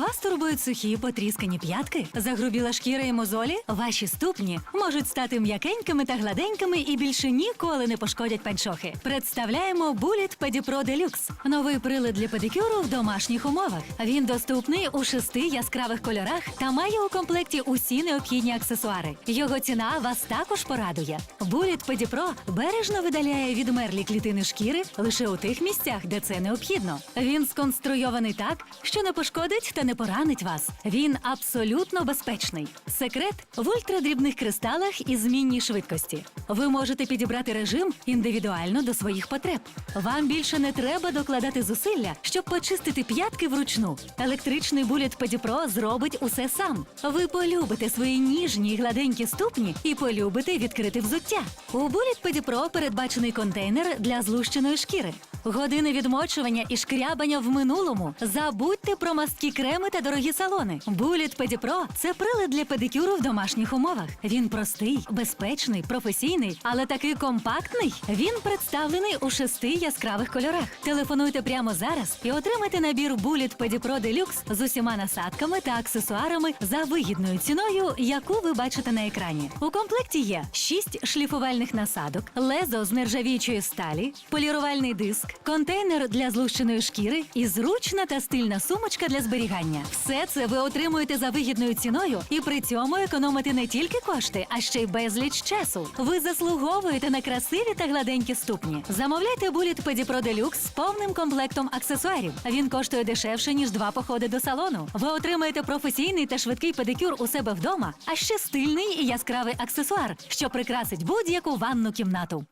Вас турбують сухі потріскані п'ятки, загрубіла шкіра і мозолі? Ваші ступні можуть стати м'якенькими та гладенькими і більше ніколи не пошкодять панчохи. Представляємо Bullet Pedipro Deluxe – новий прилад для педикюру в домашніх умовах. Він доступний у шести яскравих кольорах та має у комплекті усі необхідні аксесуари. Його ціна вас також порадує. Bullet Pedipro бережно видаляє відмерлі клітини шкіри лише у тих місцях, де це необхідно. Він сконструйований так, що не пошкодить та не поранить вас. Він абсолютно безпечний. Секрет в ультрадрібних кристалах і змінній швидкості. Ви можете підібрати режим індивідуально до своїх потреб. Вам більше не треба докладати зусилля, щоб почистити п'ятки вручну. Електричний буліт Pedipro зробить усе сам. Ви полюбите свої ніжні й гладенькі ступні і полюбите відкрити взуття. У буліт Pedipro передбачений контейнер для злущеної шкіри. Години відмочування і шкрябання в минулому. Забудьте про масткі креми та дорогі салони. Буліт Pedipro – це прилад для педикюру в домашніх умовах. Він простий, безпечний, професійний, але такий компактний. Він представлений у шести яскравих кольорах. Телефонуйте прямо зараз і отримайте набір Bullet Pedipro Deluxe з усіма насадками та аксесуарами за вигідною ціною, яку ви бачите на екрані. У комплекті є 6 шліфувальних насадок, лезо з нержавіючої сталі, полірувальний диск, контейнер для злущеної шкіри і зручна та стильна сумочка для зберігання. Все це ви отримуєте за вигідною ціною і при цьому економите не тільки кошти, а ще й безліч часу. Ви заслуговуєте на красиві та гладенькі ступні. Замовляйте Bullet Pedipro Deluxe з повним комплектом аксесуарів. Він коштує дешевше ніж два походи до салону. Ви отримаєте професійний та швидкий педикюр у себе вдома, а ще стильний і яскравий аксесуар, що прикрасить будь-яку ванну кімнату.